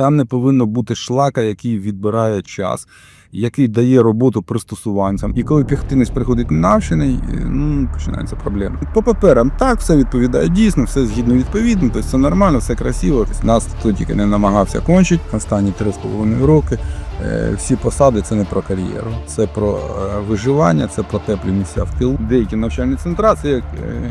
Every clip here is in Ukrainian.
Там не повинно бути шлака, який відбирає час, який дає роботу пристосуванцям. І коли піхотинець приходить навчений, е, ну починаються проблеми. По паперам так все відповідає дійсно, все згідно відповідно, тобто все нормально, все красиво. Нас хто тільки не намагався кончити останні 3,5 роки. Е, Всі посади це не про кар'єру, це про е, виживання, це про теплі місця в тилу. Деякі навчальні центра це як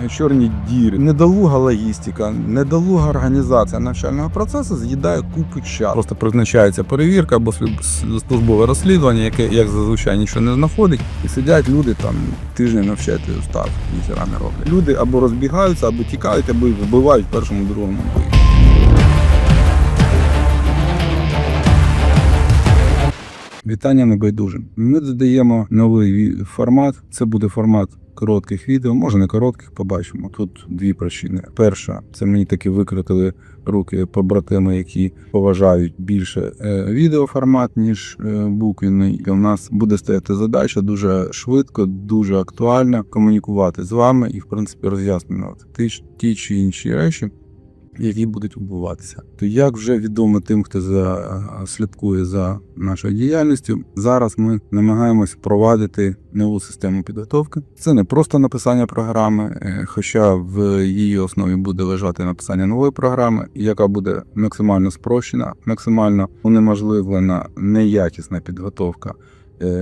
е, чорні діри. Недолуга логістика, недолуга організація навчального процесу з'їдає купу часу. Просто призначається перевірка або служб- службове розслідування, яке як зазвичай нічого не знаходить, і сидять люди там тиждень навчають і устав, ніхера не роблять. Люди або розбігаються, або тікають, або вбивають першому другому бою. Вітання небайдужим. Ми додаємо новий формат. Це буде формат коротких відео, може не коротких, побачимо. Тут дві причини. Перша, це мені таки викрутили руки побратими, які поважають більше е, відеоформат, ніж е, буквенний. І у нас буде стояти задача дуже швидко, дуже актуально комунікувати з вами і, в принципі, роз'яснювати ті, ті чи інші речі, які будуть відбуватися. То як вже відомо тим, хто за, слідкує за нашою діяльністю, зараз ми намагаємось впровадити нову систему підготовки. Це не просто написання програми, е, хоча в її основі буде лежати написання нової програми, яка буде максимально спрощена, максимально унеможливлена неякісна підготовка.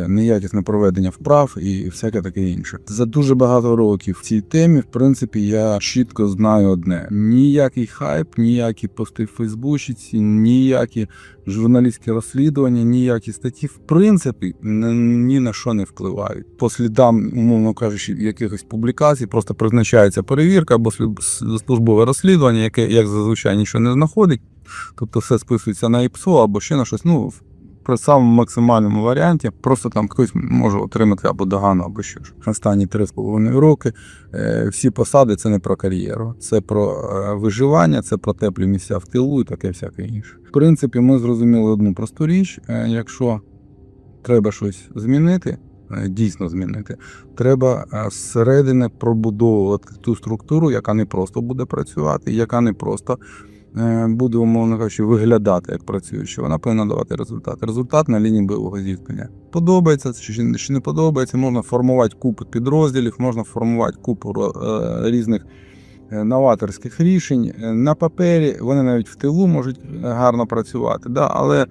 Неякісне проведення вправ і всяке таке інше. За дуже багато років в цій темі, в принципі, я чітко знаю одне: ніякий хайп, ніякі пости в Фейсбучці, ніякі журналістські розслідування, ніякі статті, в принципі, ні на що не впливають. По слідам, умовно кажучи, якихось публікацій просто призначається перевірка або службове розслідування, яке як зазвичай нічого не знаходить. Тобто все списується на ІПСО або ще на щось. Ну, в- при самому максимальному варіанті просто там хтось може отримати або догану, або що ж. Останні 3,5 роки е, всі посади це не про кар'єру, це про е, виживання, це про теплі місця в тилу і таке всяке інше. В принципі, ми зрозуміли одну просту річ: е, якщо треба щось змінити, дійсно змінити, треба зсередини пробудовувати ту структуру, яка не просто буде працювати, яка не просто буде, умовно кажучи, виглядати як працююча. Вона повинна давати результат. Результат на лінії бойового зіткнення. Подобається чи не- подобається, можна формувати купу підрозділів, можна формувати купу е, різних. е, Новаторських рішень Е, на папері вони навіть в тилу можуть е, гарно працювати, да, але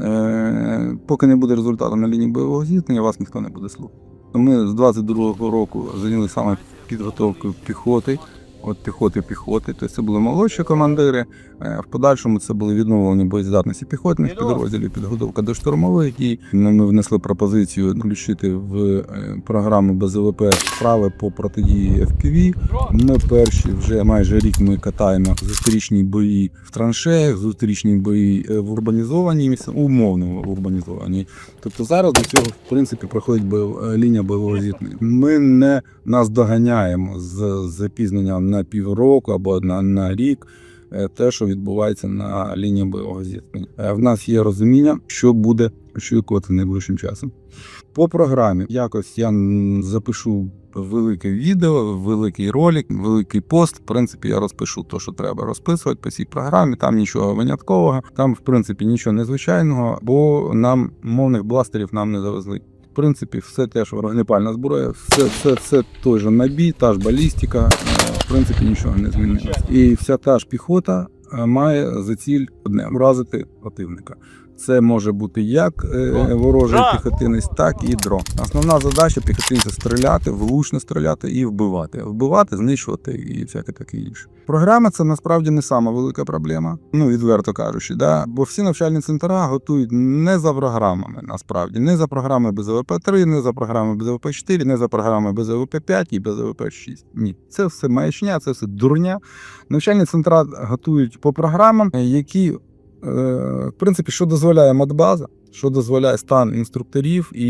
е, поки не буде результату на лінії бойового зіткнення, вас ніхто не буде слухати. Ми з 22-го року зайнялися саме підготовкою піхоти. От піхоти піхоти, тобто це були молодші командири. Е, В подальшому це були відновлені боєздатності піхотних підрозділів, підготовка до штурмових дій. Ну, Ми внесли пропозицію включити в е, програму БЗВП справи по протидії FPV. Ми перші вже майже рік ми катаємо зустрічні бої в траншеях, зустрічні бої е, в урбанізованій місці, умовно в урбанізованій. Тобто зараз до цього в принципі проходить е, лінія бойового зіткнення. Ми не наздоганяємо з запізненням на півроку або на, на рік. е, Те, що відбувається на лінії бойового зіткнення, Е, в нас є розуміння, що буде очікувати найближчим часом. По програмі якось я запишу велике відео, великий ролик, великий пост. В принципі, я розпишу те, що треба розписувати по цій програмі. Там нічого виняткового, там, в принципі, нічого незвичайного, бо нам мовних бластерів нам не завезли. В принципі, все те, що вогнепальна зброя, все, все, все той же набій, та ж балістика. Принципі, нічого не змінилось. І вся та ж піхота е, має за ціль одне вразити противника. Це може бути як е, ворожий піхотинець, так і дрон. Основна задача піхотинця стріляти, влучно стріляти і вбивати. Вбивати, знищувати і всяке таке інше. Програма це насправді не сама велика проблема, ну відверто кажучи, да? бо всі навчальні центра готують не за програмами, насправді, не за програми БЗВП 3, не за програми БЗВП 4, не за програми БЗВП 5 і БЗВП 6. Ні, це все маячня, це все дурня. Навчальні центра готують по програмам, які, в принципі, що дозволяє модбаза, що дозволяє стан інструкторів і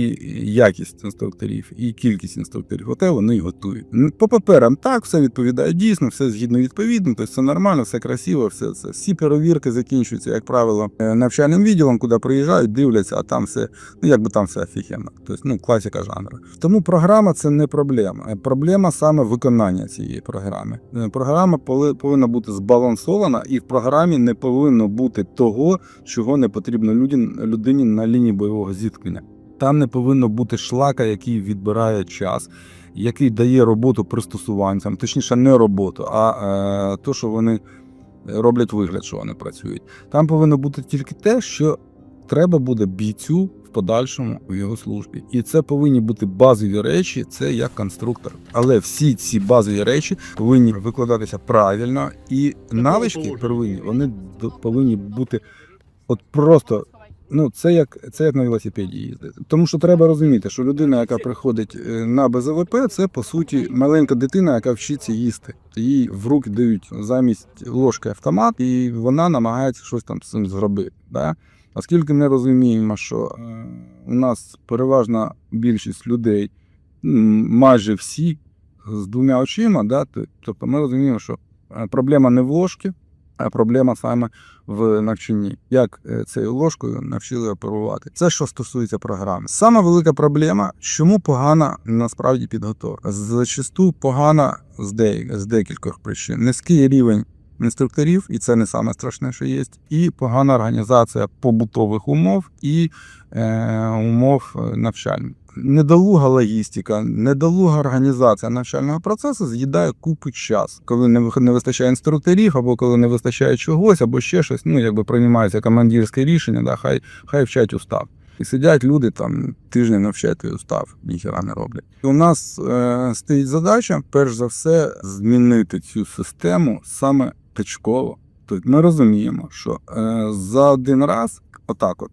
якість інструкторів, і кількість інструкторів. Оте вони готують. По паперам так, все відповідає дійсно, все згідно відповідно, тобто все нормально, все красиво, все це. Всі перевірки закінчуються, як правило, е, навчальним відділом, куди приїжджають, дивляться, а там все, ну якби там все офігенно. Тобто, ну, класика жанру. Тому програма це не проблема. Е, Проблема саме виконання цієї програми. Е, Програма повинна бути збалансована, і в програмі не повинно бути того, чого не потрібно людям- людині на лінії бойового зіткнення. Там не повинно бути шлака, який відбирає час, який дає роботу пристосуванцям, точніше, не роботу, а е, то, що вони роблять вигляд, що вони працюють. Там повинно бути тільки те, що треба буде бійцю в подальшому у його службі. І це повинні бути базові речі, це як конструктор. Але всі ці базові речі повинні викладатися правильно, і навички первинні вони повинні бути от просто. Ну, це як це як на велосипеді їздити. Тому що треба розуміти, що людина, яка приходить е, на БЗВП, це по суті маленька дитина, яка вчиться їсти. Їй в руки дають замість ложки автомат, і вона намагається щось там з цим зробити. Да? Оскільки ми розуміємо, що е, у нас переважна більшість людей, майже всі з двома очима, да? тобто ми розуміємо, що е, проблема не в ложці, а проблема саме в навчанні, як е, цією ложкою навчили оперувати. Це що стосується програми. Сама велика проблема, чому погана насправді підготовка. Зачасту погана з декількох причин. Низький рівень інструкторів, і це не саме страшне, що є, і погана організація побутових умов і е, умов е, навчальних. Недолуга логістика, недолуга організація навчального процесу з'їдає купу час, коли не вистачає інструкторів, або коли не вистачає чогось, або ще щось. Ну якби приймається командирське рішення, да, хай хай вчать устав. І сидять люди там тиждень навчати устав, ніхіра не роблять. У нас е, стоїть задача, перш за все, змінити цю систему саме точково. Тобто ми розуміємо, що е, за один раз, отак от,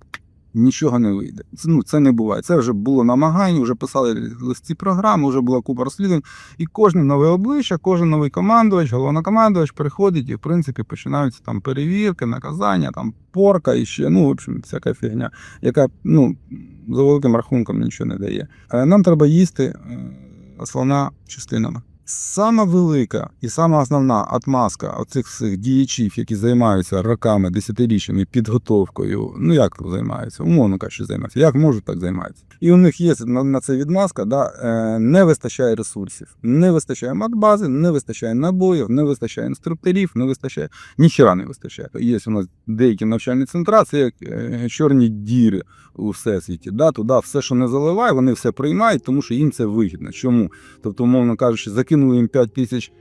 нічого не вийде. Це, ну, це не буває. Це вже було намагання, вже писали листі програми, вже була купа розслідувань. І кожне нове обличчя, кожен новий командувач, головнокомандувач приходить і, в принципі, починаються там перевірки, наказання, там порка і ще, ну, в общем, всяка фігня, яка, ну, за великим рахунком нічого не дає. Е, Нам треба їсти е, основна частинами. Сама велика і сама основна отмазка оцих всіх діячів, які займаються роками, десятиріччями підготовкою, ну як займаються, умовно кажучи, займаються, як можуть, так займаються. І у них є на, це відмазка, да, е, не вистачає ресурсів, не вистачає матбази, не вистачає набоїв, не вистачає інструкторів, не вистачає, ніхіра не вистачає. Є у нас деякі навчальні центра, це як е, чорні діри у всесвіті. Да, туди все, що не заливає, вони все приймають, тому що їм це вигідно. Чому? Тобто, умовно кажучи, закинули їм 5 тисяч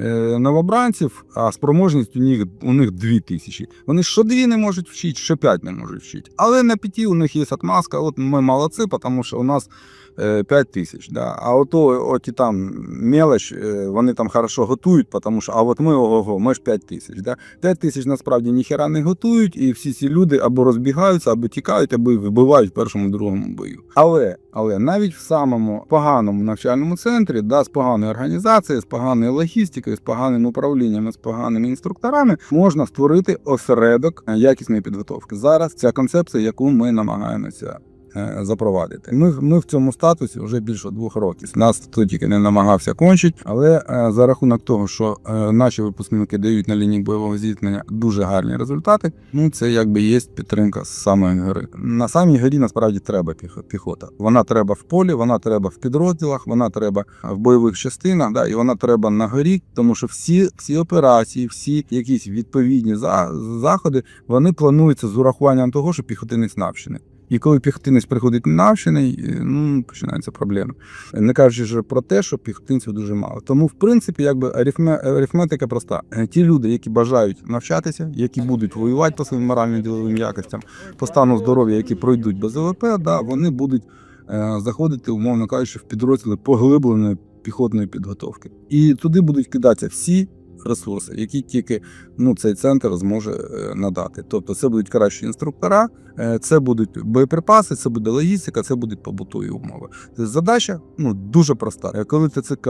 е, новобранців, а спроможність у них, у них 2 тисячі. Вони що дві не можуть вчити, що 5 не можуть вчити. Але на п'яті у них є отмазка, от ми молодці, тому що у нас 5 тисяч. Да? А ото, оті там мелоч, е, вони там хорошо готують, тому що, а от ми ого, ми ж 5 тисяч. Да? 5 тисяч насправді ніхера не готують, і всі ці люди або розбігаються, або тікають, або вибивають в першому другому бою. Але, але навіть в самому поганому навчальному центрі, да, з поганою організацією, з поганою логістикою, з поганим управлінням, з поганими інструкторами, можна створити осередок е, якісної підготовки. Зараз ця концепція, яку ми намагаємося. Е, Запровадити. Ми, ми в цьому статусі вже більше двох років. Нас тут тільки не намагався кончити, але е, за рахунок того, що е, наші випускники дають на лінії бойового зіткнення дуже гарні результати, ну це якби є підтримка з самої гори. На самій горі насправді треба піх- піхота. Вона треба в полі, вона треба в підрозділах, вона треба в бойових частинах, да, і вона треба на горі, тому що всі, всі операції, всі якісь відповідні за, заходи, вони плануються з урахуванням того, що піхотинець навчений. І коли піхотинець приходить навчений, ну починаються проблеми. Не кажучи вже про те, що піхотинців дуже мало. Тому, в принципі, якби арифме- арифметика проста. Е, Ті люди, які бажають навчатися, які будуть воювати по своїм морально-діловим якостям, по стану здоров'я, які пройдуть без ВВП, да, вони будуть е, заходити, умовно кажучи, в підрозділи поглибленої піхотної підготовки. І туди будуть кидатися всі ресурси, які тільки ну, цей центр зможе е, надати. Тобто, це будуть кращі інструктора, е, це будуть боєприпаси, це буде логістика, це будуть побутові умови. Задача ну дуже проста. Е, Коли ТЦК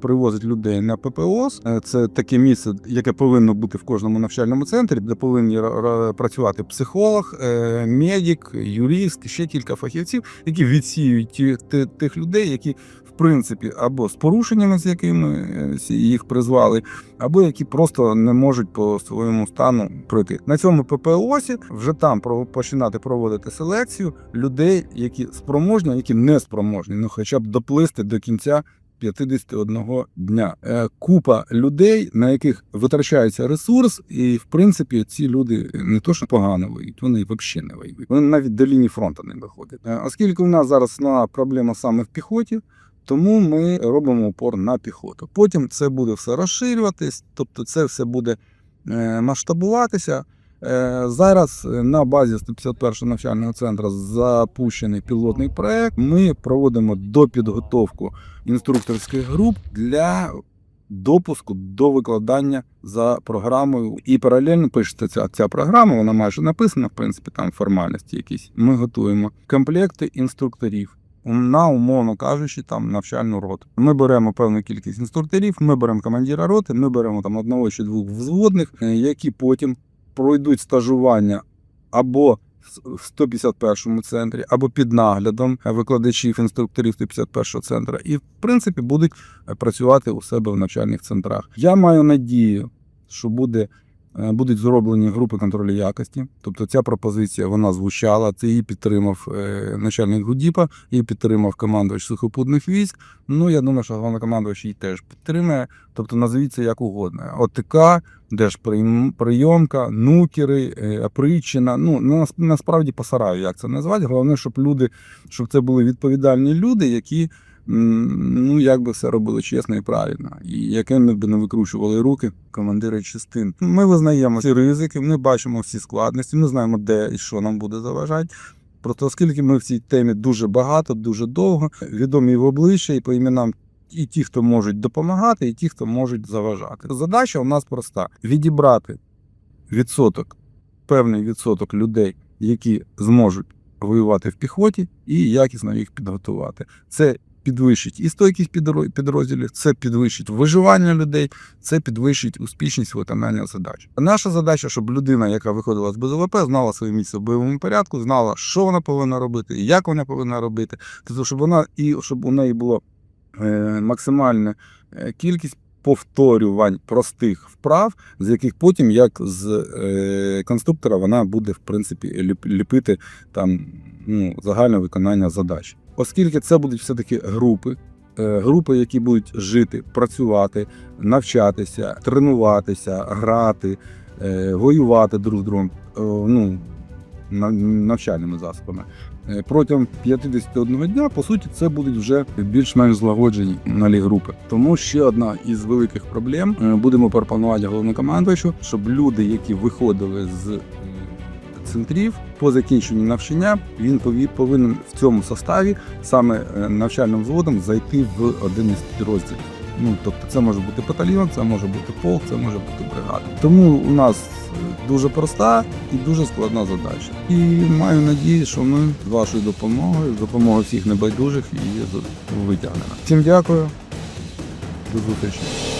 привозить людей на ППОС, це таке місце, яке повинно бути в кожному навчальному центрі, де повинні ра- ра- працювати психолог, медик, юрист, ще кілька фахівців, які відсіюють тих людей, які в принципі або з порушеннями, з якими їх призвали, або які просто не можуть по своєму стану пройти. На цьому ППОсі вже там про- починати проводити селекцію людей, які спроможні, які не спроможні, ну хоча б доплисти до кінця. 51 дня. Е, Купа людей, на яких витрачається ресурс, і в принципі ці люди не то, що погано воюють, вони взагалі не воюють. Вони навіть до лінії фронту не доходять. Е, Оскільки у нас зараз основна проблема саме в піхоті, тому ми робимо упор на піхоту. Потім це буде все розширюватись, тобто це все буде е, масштабуватися. Е, Зараз е, на базі 151-го навчального центру запущений пілотний проект. Ми проводимо допідготовку інструкторських груп для допуску до викладання за програмою. І паралельно пишеться ця, ця програма, вона майже написана, в принципі, там формальності якісь. Ми готуємо комплекти інструкторів. На умовно кажучи, там навчальну роту. Ми беремо певну кількість інструкторів, ми беремо командира роти, ми беремо там одного чи двох взводних, е, які потім пройдуть стажування або в 151 центрі, або під наглядом викладачів інструкторів 151 центру, і в принципі будуть е, працювати у себе в навчальних центрах. Я маю надію, що буде. Е, Будуть зроблені групи контролю якості, тобто ця пропозиція вона звучала. Це її підтримав е, начальник Гудіпа, її підтримав командувач сухопутних військ. Ну я думаю, що головнокомандувач її теж підтримує. Тобто назовіть це як угодно. ОТК, держприйомка, нукери, е, опричина. Ну нас- насправді посараю, як це назвати. Головне, щоб люди, щоб це були відповідальні люди, які ну якби все робили чесно і правильно, і якими б не викручували руки командири частин. Ми визнаємо ці ризики, ми бачимо всі складності, ми знаємо, де і що нам буде заважати. Просто оскільки ми в цій темі дуже багато, дуже довго, відомі в обличчя і по іменам і ті, хто можуть допомагати, і ті, хто можуть заважати. Задача у нас проста: відібрати відсоток, певний відсоток людей, які зможуть воювати в піхоті, і якісно їх підготувати. Це підвищить і стойкість підрозділів, це підвищить виживання людей, це підвищить успішність виконання задач. Наша задача, щоб людина, яка виходила з БЗВП, знала своє місце в бойовому порядку, знала, що вона повинна робити, як вона повинна робити. Тобто, щоб вона і щоб у неї було е, максимальна е, кількість повторювань простих вправ, з яких потім, як з е, конструктора, вона буде в принципі ліп- ліпити там ну, загальне виконання задач. Оскільки це будуть все-таки групи, е, групи, які будуть жити, працювати, навчатися, тренуватися, грати, е, воювати друг з другом, е, ну, навчальними засобами. Протягом 51 дня, по суті, це будуть вже більш-менш злагоджені малі групи. Тому ще одна із великих проблем будемо пропонувати головнокомандувачу, щоб люди, які виходили з центрів по закінченню навчання, він повинен в цьому составі саме е, навчальним взводом зайти в один із підрозділів. Ну тобто, це може бути батальйон, це може бути полк, це може бути бригада. Тому у нас е, дуже проста і дуже складна задача. І маю надію, що ми з вашою допомогою, з допомогою всіх небайдужих її витягнемо. Всім дякую. До зустрічі.